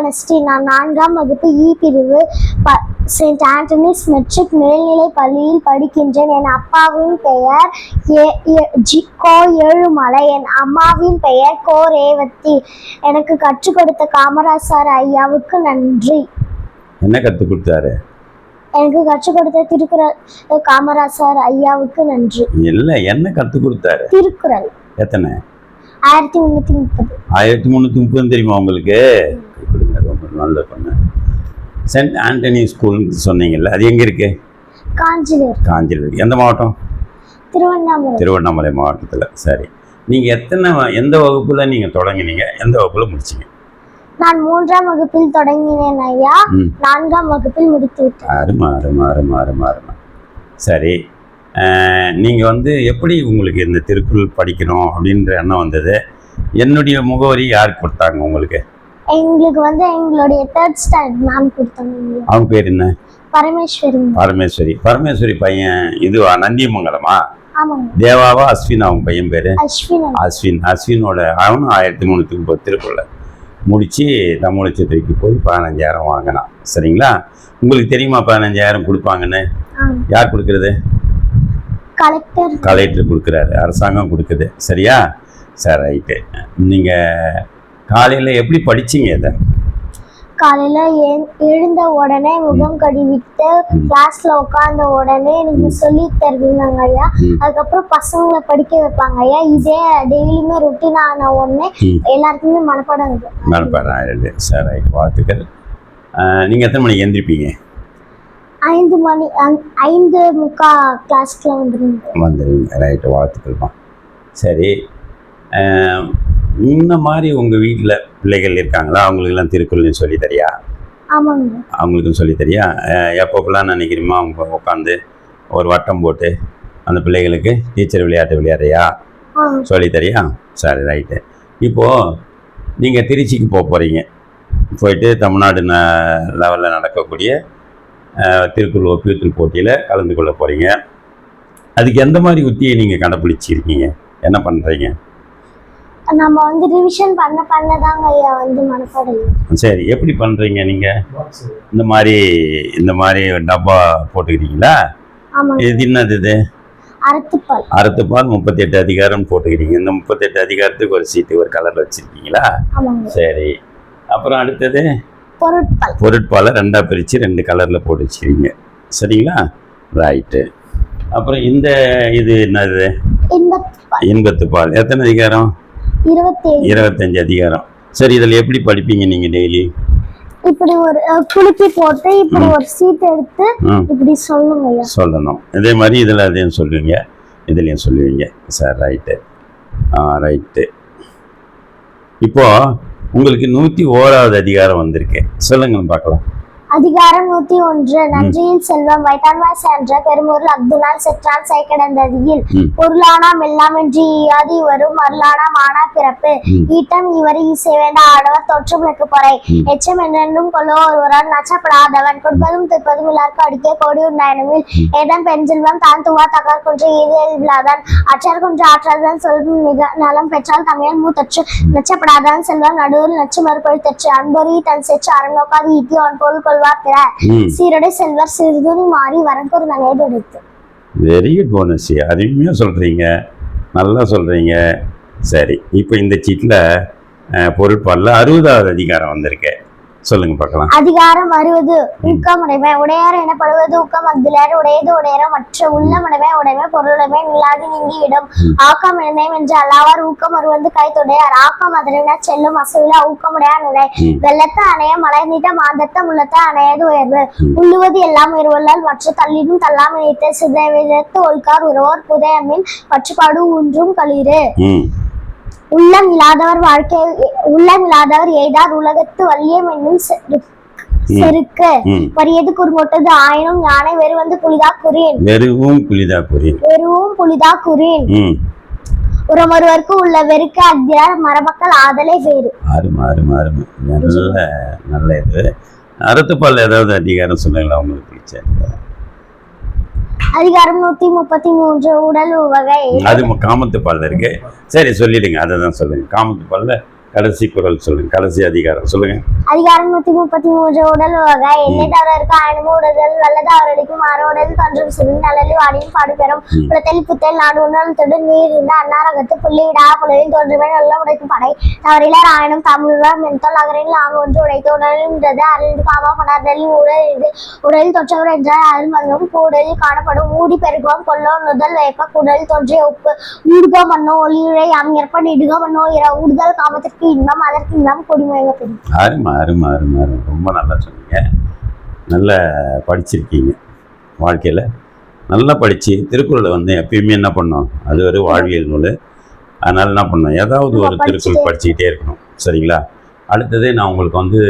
Honesty நான் நான்காம் வகுப்பு இ பிரிவு ப செயின்ட் ஆண்டனிஸ் மெட்ரிக் மேல்நிலை பள்ளியில் படிக்கின்றேன். என் அப்பாவின் பெயர் ஜி கோ ஏழுமலை. என் அம்மாவின் பெயர் கோ ரேவதி. எனக்கு கற்றுக் கொடுத்த காமராசர் ஐயாவுக்கு நன்றி. என்ன கற்றுக் கொடுத்தாரு? எனக்கு கற்றுக் கொடுத்த திருக்குறள் காமராசர் ஐயாவுக்கு நன்றி. இல்லை என்ன கற்றுக் கொடுத்தாரு? திருக்குறள். எத்தனை? ஆயிரத்தி முன்னூத்தி முப்பது. ஆயிரத்தி முந்நூற்றி முப்பது தெரியுமா உங்களுக்கு? நல்ல பொண்ணு. சென்ட் ஆண்டனி ஸ்கூல்னு சொன்னீங்கல்ல அது எங்கே இருக்கு? காஞ்சிலேர் காஞ்சியில் இருக்கு எந்த மாவட்டம்? திருவண்ணாமலை. திருவண்ணாமலை மாவட்டத்தில். சரி. நீங்கள் எத்தனை எந்த வகுப்பில் நீங்கள் தொடங்கினீங்க? எந்த வகுப்பில் முடிச்சீங்க? நான் மூன்றாம் வகுப்பில் தொடங்கினேன் ஐயா. நான்காம் வகுப்பில் முடித்து விட்டேன். அருமை அருமை அருமை அருமை அருமை. சரி. நீங்கள் வந்து எப்படி உங்களுக்கு இந்த திருக்குறள் படிக்கணும் அப்படின்ற எண்ணம் வந்தது? என்னுடைய முகவரி யார் கொடுத்தாங்க உங்களுக்கு? எங்களுக்கு வந்து எங்களுடைய தேர்ட் ஸ்டாண்டர்ட் மேம் கொடுத்தாங்க. அவங்க பேர் என்ன? பரமேஸ்வரி பரமேஸ்வரி. பரமேஸ்வரி பையன் இதுவா நந்தியமங்கலமா? ஆமாங்க. தேவாவா அஸ்வின் அவங்க பையன் பேர்? அஸ்வின். அஸ்வின். அஸ்வினோட அவனும் ஆயிரத்தி முந்நூற்றி முப்பது திருக்குறளை முடித்து தமிழச்சத்துறைக்கு போய் பதினஞ்சாயிரம் வாங்கினான். சரிங்களா? உங்களுக்கு தெரியுமா பதினஞ்சாயிரம் கொடுப்பாங்கன்னு? யார் கொடுக்குறது? கலெக்டர் கலெக்டர் கொடுக்குறாரு. அரசாங்கம் கொடுக்குது. சரியா? சரி ரைட்டு. நீங்கள் காலையில் எப்படி படிச்சீங்க இதை? காலையில எழு- எழுந்த உடனே முகம் கழுவிட்டு. கிளாஸ்ல உட்கார்ந்த உடனே எனக்கு சொல்லி தருவீங்க ஐயா. அதுக்கப்புறம் பசங்களை படிக்க வைப்பாங்க ஐயா. இதே டெய்லியுமே ருட்டீன் ஆன உடனே. எல்லாருக்குமே மனப்பாடம் மனப்பாடம் ஆயிடுது. சரி ரைட். வாழ்த்துக்கள். நீங்கள் எத்தனை மணிக்கு எந்திரிப்பீங்க? ஐந்து மணி ஐந்து முக்கா கிளாஸ்க்குள்ள வந்துருங்க. வந்துடுவீங்க ரைட்டு. வாழ்த்துக்கள்மா. சரி. இந்த மாதிரி உங்கள் வீட்டில் பிள்ளைகள் இருக்காங்களா? அவங்களுக்கெல்லாம் திருக்குறள் சொல்லி தரியா? ஆமாங்க. அவங்களுக்கும் சொல்லி தரியா? எப்பப்பெல்லாம் நினைக்கிறோமோ அவங்க உட்காந்து ஒரு வட்டம் போட்டு அந்த பிள்ளைகளுக்கு டீச்சர் விளையாட்டு விளையாடுறியா? சொல்லி தரியா? சரி ரைட்டு இப்போது நீங்கள் திருச்சிக்கு போக போகிறீங்க போயிட்டு தமிழ்நாடு ந லெவலில் நடக்கக்கூடிய திருக்குறள் ஒப்பியத்தில் போட்டியில் கலந்து கொள்ள போகிறீங்க அதுக்கு எந்த மாதிரி உத்தியை நீங்கள் கடைப்பிடிச்சிருக்கீங்க என்ன பண்ணுறீங்க நம்ம வந்து ரிவிஷன் பண்ண பண்ண தாங்க ஐயா வந்து மனப்பாடம். சரி எப்படி பண்ணுறீங்க நீங்கள் இந்த மாதிரி இந்த மாதிரி டப்பா போட்டுக்கிறீங்களா இது என்னது இது? அறத்துப்பால். அறுத்துப்பால் முப்பத்தெட்டு அதிகாரம் போட்டுக்கிறீங்க இந்த முப்பத்தெட்டு அதிகாரத்துக்கு ஒரு சீட்டு ஒரு கலரில் வச்சுருக்கீங்களா? சரி. அப்புறம் அடுத்தது? பொருட்பால். பொருட்பாலை ரெண்டாக பிரித்து ரெண்டு கலரில் போட்டு வச்சுக்கிறீங்க சரிங்களா? ரைட்டு அப்புறம் இந்த இது என்னது? இன்பத்துப்பால். இன்பத்து பால் எத்தனை அதிகாரம்? இருபத்தஞ்சு அதிகாரம். சரி இதில் எப்படி படிப்பீங்க நீங்கள் டெய்லி இப்படி ஒரு குலுக்கி போட்டு இப்படி ஒரு சீட் எடுத்து இப்படி ஐயா சொல்லணும். இதே மாதிரி இதில் அதையும் சொல்லுவீங்க? இதுலேயும் சொல்லுவீங்க? சார் ரைட்டு ஆ ரைட்டு இப்போது உங்களுக்கு நூற்றி ஓராவது அதிகாரம் வந்திருக்கு. சொல்லுங்க பார்க்கலாம். அதிகாரம் நூத்தி ஒன்று. நன்றியில் செல்வம் வைட்டான்மாய் சென்ற பெருமூரில் செற்றான் சைக்கடந்ததியில் ம். பொருளானாம் எல்லாமென்று ஈயாதி வரும் அருளானாம் ஆனா பிறப்பு. ஈட்டம் இவரை ஈசை வேண்டா ஆடவர் தோற்றமுனக்கு பொறை. ம். எச்சம் என்றென்றும் கொள்ளோ ஒருவரால் நச்சப்படாதவன் கொடுப்பதும் திருப்பதும் எல்லாருக்கும் அடிக்க கோடி உண்டாயினமில். ஏடம் பெண் செல்வம் தான் துவா தகர் குன்று ஈதியல்லாதான் அற்றர் குன்று ஆற்றாதான் சொல்லும் மிக நலம் பெற்றால் தமிழ் மூத்தற்று நச்சப்படாதவன் செல்வம் நடுவில் நச்சு மறுபொழி தற்று. அன்பொறி தன் செற்று அறநோக்காது ஈட்டி அவன் பொருள் ம். சீரடை செல்வர் சிறுதுணி மாறி வரப்பொரு நகையது எடுத்து. வெரி குட் போனஸ் அருமையாக சொல்கிறீங்க நல்லா சொல்கிறீங்க சரி இப்போ இந்த சீட்டில் பொருட்பாலில் அறுபதாவது அதிகாரம் வந்திருக்கு. சொல்லுங்க பார்க்கலாம். அதிகாரம் வருவது ஊக்கமுடைமை உடையார் எனப்படுவது ஊக்கம். அஃதிலர் உடையது உடையர மற்ற உள்ளமுடைமை உடைமை பொருளுடைமை நில்லாது நீங்கிவிடும். ஆக்கம் இணையம் என்று அல்லாவார் ஊக்கம் வருவது கைத்துடையார் ஆக்கம் அதன செல்லும் அசைவில ஊக்கமுடையார் நிலை. வெள்ளத்த அணைய மலை நீட்ட மாந்தத்த முள்ளத்த அணையது உயர்வு. உள்ளுவது எல்லாம் இருவல்லால் மற்ற தள்ளிடும் தள்ளாம் இணைத்து சிதைவிதத்து ஒல்கார் உறவோர் புதையமின் பற்றுப்பாடு ஊன்றும் களிறு. உள்ளம் இல்லாதவர் வாழ்க்கை உள்ளம் இல்லாதவர் எய்தார் உலகத்து வல்லியம் என்னும் செரு- செருக்கு. வரியது குறுமொட்டது ஆயினும் யானை வெறு வந்து புலிதா குறின். வெறுவும் புலிதா புரி வெறுவும் புலிதா குறின். ம். உறமொருவருக்கு உள்ள வெறுக்க அக்தியார் மரபக்கள் ஆதலை வேறு. அருமை அருமை அருமை நல்ல நல்ல இது. அறுத்துப்பால் ஏதாவது அதிகாரம் சொல்லுங்களா உங்களுக்கு பிடிச்ச? அதிகாரம் நூத்தி முப்பத்தி மூன்று உடல் உவகை. அது காமத்து பாலில் இருக்கு. சரி சொல்லிடுங்க. அதை தான் சொல்லுங்க. காமத்து பாலில் கடைசி குரல் சொல்லுங்க. கடைசி அதிகாரம் சொல்லுங்க. அதிகாரம் நூத்தி முப்பத்தி மூன்று உடல் வகை என்னை தவிர இருக்க ஆயினமும் உடல் வல்லது அவரடிக்கும். மாறுடல் தோன்றும் சிறு நலலி வாடியும் பாடுபெறும். ம். புலத்தில் புத்தல் நாடு உணல் தொடு நீர் இருந்த அன்னாரகத்து புள்ளி விடா புலவில் தோன்றுமே நல்ல உடைக்கும் படை. தவறிலர் ஆயினும் தமிழர் மென்தொல் அகரில் நாம் ஒன்று உடைத்து உணர்கின்றது. அறிந்து காமா கொண்டாடலில் உடல் இது உடலில் தொற்றவர் என்றால் அருள் மண்ணும் கூடலில் காணப்படும். ஊடி பெருகுவோம் கொல்லோ நுதல் வேப்ப குடலில் தோன்றிய உப்பு. ஊடுகோ மண்ணோ ஒளியுரை யாம் ஏற்ப இடுகோ மண்ணோ இர ஊடுதல் காமத்திற்கு இன்பம் அதற்கு இன்பம் கொடிமயங்க பெறும் அருமை அருமை அருமை ரொம்ப நல்லா சொன்னீங்க. நல்லா படிச்சிருக்கீங்க வாழ்க்கையில். நல்லா படித்து திருக்குறளை வந்து எப்பயுமே என்ன பண்ணோம்? அது ஒரு வாழ்வியல் நூல். அதனால் என்ன பண்ணோம்? ஏதாவது ஒரு திருக்குறள் படிச்சுக்கிட்டே இருக்கணும். சரிங்களா? அடுத்தது நான் உங்களுக்கு வந்து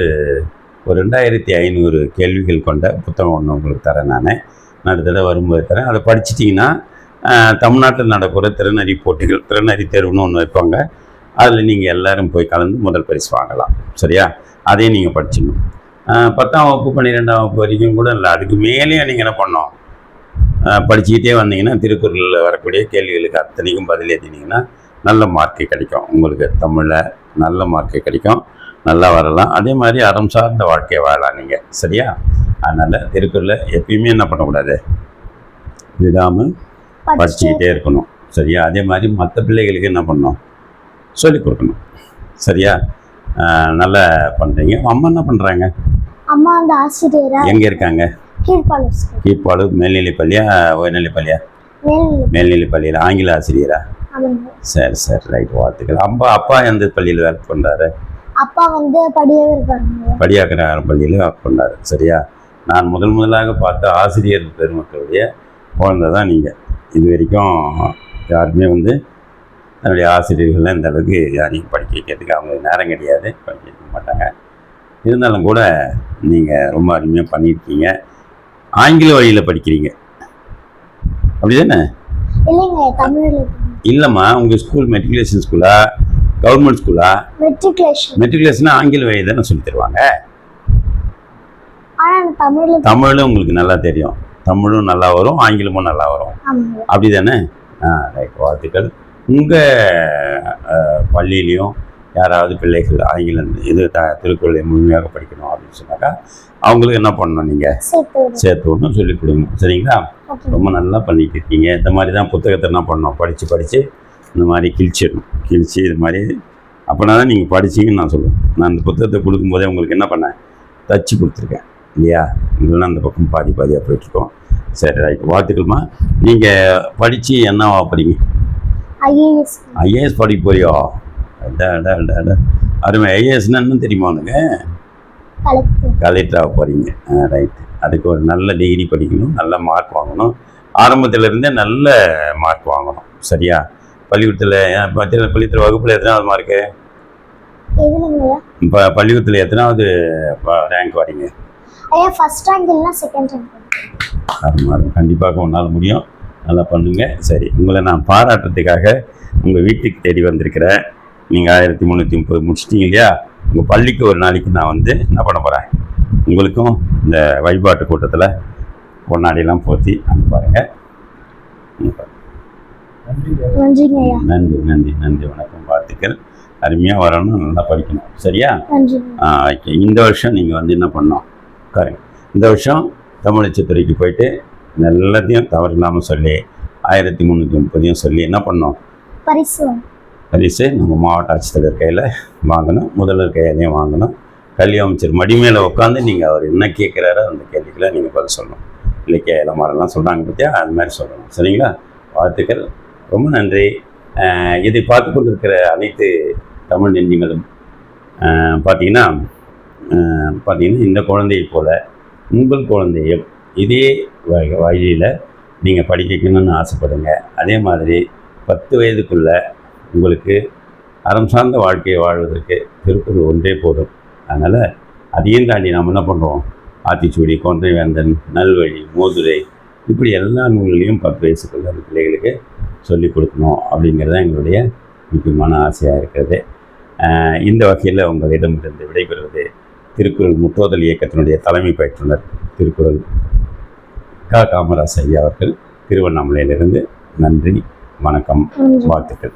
ஒரு ரெண்டாயிரத்தி ஐநூறு கேள்விகள் கொண்ட புத்தகம் ஒன்று உங்களுக்கு தரேன் நான். நான் அடுத்த வரும்போது தரேன். அதை படிச்சிட்டிங்கன்னா தமிழ்நாட்டில் நடக்கிற திறனறி போட்டிகள் திறனறி தேர்வுன்னு ஒன்று வைப்பாங்க. அதில் நீங்கள் எல்லாரும் போய் கலந்து முதல் பரிசு வாங்கலாம். சரியா? அதையும் நீங்கள் படிச்சிடணும். பத்தாம் வகுப்பு பன்னிரெண்டாம் வகுப்பு வரைக்கும் கூட இல்லை. அதுக்கு மேலேயும் நீங்கள் என்ன பண்ணோம் படிச்சுக்கிட்டே வந்தீங்கன்னா திருக்குறளில் வரக்கூடிய கேள்விகளுக்கு அத்தனைக்கும் பதில் எழுதினீங்கன்னா நல்ல மார்க்கு கிடைக்கும். உங்களுக்கு தமிழில் நல்ல மார்க்கு கிடைக்கும். நல்லா வரலாம். அதே மாதிரி அறம் சார்ந்த வாழ்க்கையை வாழலாம் நீங்கள் சரியா? அதனால் திருக்குறளை எப்பயுமே என்ன பண்ணக்கூடாது? விடாமல் படிச்சு. படிச்சுக்கிட்டே இருக்கணும். சரியா? அதே மாதிரி மற்ற பிள்ளைகளுக்கு என்ன பண்ணணும்? சொல்லிக் கொடுக்கணும். சரியா? நல்லா பண்ணுறீங்க அம்மா என்ன பண்ணுறாங்க அம்மா அந்த ஆசிரியரா? எங்கே இருக்காங்க? கீழ்ப்பாளர் ஸ்கூல் கீழ்ப்பாடு மேல்நிலைப்பள்ளியா உயர்நிலைப்பள்ளியா? மேல் மேல்நிலைப்பள்ளியில் ஆங்கில ஆசிரியரா? சரி சரி ரைட் வாழ்த்துக்கள். அம்மா அப்பா எந்த பள்ளியில் வேலை பண்ணுறாரு அப்பா வந்து படியாக்கர பள்ளியில் ஒர்க் பண்ணுறாரு சரியா? நான் முதல் முதலாக பார்த்த ஆசிரியர் பெருமக்களுடைய குழந்தை தான் நீங்கள் இது வரைக்கும் யாருமே வந்து தன்னுடைய ஆசிரியர்கள்லாம் இந்த அளவுக்கு யாரையும் படிக்க வைக்கிறதுக்கு அவங்களுக்கு நேரம் கிடையாது. படிக்க வைக்க மாட்டாங்க. இருந்தாலும் கூட நீங்கள் ரொம்ப அருமையாக பண்ணியிருக்கீங்க. ஆங்கில வழியில் படிக்கிறீங்க. அப்படி தானே இல்லைம்மா உங்கள் ஸ்கூல் மெட்ரிகுலேஷன் ஸ்கூலா கவர்மெண்ட் ஸ்கூலா மெட்ரிகுலேஷன் மெட்ரிகுலேஷனா ஆங்கில வழி தானே சொல்லி தருவாங்க. தமிழும் உங்களுக்கு நல்லா தெரியும். தமிழும் நல்லா வரும் ஆங்கிலமும் நல்லா வரும். அப்படி தானே ஆ ரைட் வாழ்த்துக்கள். உங்கள் பள்ளியிலையும் யாராவது பிள்ளைகள் ஆங்கிலம் இது த திருக்குறளை முழுமையாக படிக்கணும் அப்படின்னு சொன்னாக்கா அவங்களுக்கு என்ன பண்ணணும் நீங்கள் சேர்த்து விடணும் சொல்லிக் கொடுங்க. சரிங்களா? ரொம்ப நல்லா பண்ணிட்டு இருக்கீங்க இந்த மாதிரி தான் புத்தகத்தை என்ன பண்ணணும்? படித்து படித்து இந்த மாதிரி கிழிச்சிடணும். கிழிச்சு இது மாதிரி. அப்போனா தான் நீங்கள் படிச்சீங்கன்னு நான் சொல்லுவேன் நான் அந்த புத்தகத்தை கொடுக்கும்போதே உங்களுக்கு என்ன பண்ணேன்? தச்சு கொடுத்துருக்கேன். இல்லையா? இல்லைன்னா அந்த பக்கம் பாதி பாதியாக போயிட்டுருக்கோம். சரி ரைட். வாழ்த்துக்கள்மா. நீங்கள் படித்து என்ன படிங்க? ஐஏஎஸ் ஐஏஎஸ் படிக்க போறியோ. அருமை. ஐஏஎஸ்னா என்ன தெரியுமா உனக்கு? கலெக்டர். கலெக்டராக போகிறீங்க ரைட் அதுக்கு ஒரு நல்ல டிகிரி படிக்கணும் நல்ல மார்க் வாங்கணும். ஆரம்பத்துல இருந்தே நல்ல மார்க் வாங்கணும். சரியா? பள்ளிக்கூடத்தில் பள்ளிக்கூடத்தில் வகுப்பில் எத்தனாவது மார்க்கு இப்போ பள்ளிக்கூடத்தில் எத்தனாவது ரேங்க் வரீங்க ஃபர்ஸ்ட் ரேங்க் இல்லைன்னா செகண்ட் ரேங்க் கண்டிப்பாக உன்னால் முடியும். நல்லா பண்ணுங்க. சரி உங்களை நான் பாராட்டுறதுக்காக உங்கள் வீட்டுக்கு தேடி வந்திருக்கிறேன் நீங்கள் ஆயிரத்தி முந்நூற்றி முப்பது முடிச்சிட்டீங்க இல்லையா? உங்கள் பள்ளிக்கு ஒரு நாளைக்கு நான் வந்து என்ன பண்ண போகிறேன் உங்களுக்கும் இந்த வழிபாட்டு கூட்டத்தில் பொன்னாடியெல்லாம் போற்றி அனுப்பாருங்க நன்றி நன்றி நன்றி. வணக்கம் வாழ்த்துக்கள். அருமையாக வரணும் நல்லா படிக்கணும். சரியா? ஆ ஓகே. இந்த வருஷம் நீங்கள் வந்து என்ன பண்ணோம் உட்காருங்க. இந்த வருஷம் தமிழச்சத்துறைக்கு போயிட்டு எல்லாத்தையும் தவறு இல்லாமல் சொல்லி ஆயிரத்தி முந்நூற்றி முப்பதையும் சொல்லி என்ன பண்ணோம்? பரிசு. பரிசு நம்ம மாவட்ட ஆட்சித்தலைவர் கையில் வாங்கணும். முதல்வர் கையிலையும் வாங்கணும். கல்வி அமைச்சர் மடி மேலே உட்காந்து நீங்கள் அவர் என்ன கேட்குறாரோ அந்த கேள்விகளை நீங்கள் பதில் சொல்லணும். இலக்கிய இளமாரெல்லாம் சொல்கிறாங்க பார்த்தியா அது மாதிரி சொல்லணும். சரிங்களா? வாழ்த்துக்கள். ரொம்ப நன்றி. இதை பார்த்து கொண்டிருக்கிற அனைத்து தமிழ் நெஞ்சங்களும் பார்த்தீங்கன்னா பார்த்தீங்கன்னா இந்த குழந்தையை போல உங்கள் குழந்தையும் இதே வ- வழியில் நீங்கள் படிக்க ஆசைப்படுங்க. அதே மாதிரி பத்து வயதுக்குள்ளே உங்களுக்கு அறம் சார்ந்த வாழ்க்கையை வாழ்வதற்கு திருக்குறள் ஒன்றே போதும். அதனால் அதையும் தாண்டி நாம் என்ன பண்ணுறோம் ஆத்திச்சூடி கொன்றை வேந்தன் நல்வழி மோதுரை இப்படி எல்லா நூல்களையும் பத்து வயசுக்குள்ள அந்த பிள்ளைகளுக்கு சொல்லிக் கொடுக்கணும் அப்படிங்கிறது தான் எங்களுடைய முக்கியமான ஆசையாக இருக்கிறது. இந்த வகையில் உங்களிடமிருந்து விடைபெறுவது திருக்குறள் முற்றோதல் இயக்கத்தினுடைய தலைமை பயிற்றுனர் திருக்குறள். க. காமராஜ் ஐயா அவர்கள் திருவண்ணாமலையிலிருந்து நன்றி வணக்கம் வாழ்த்துக்கள்.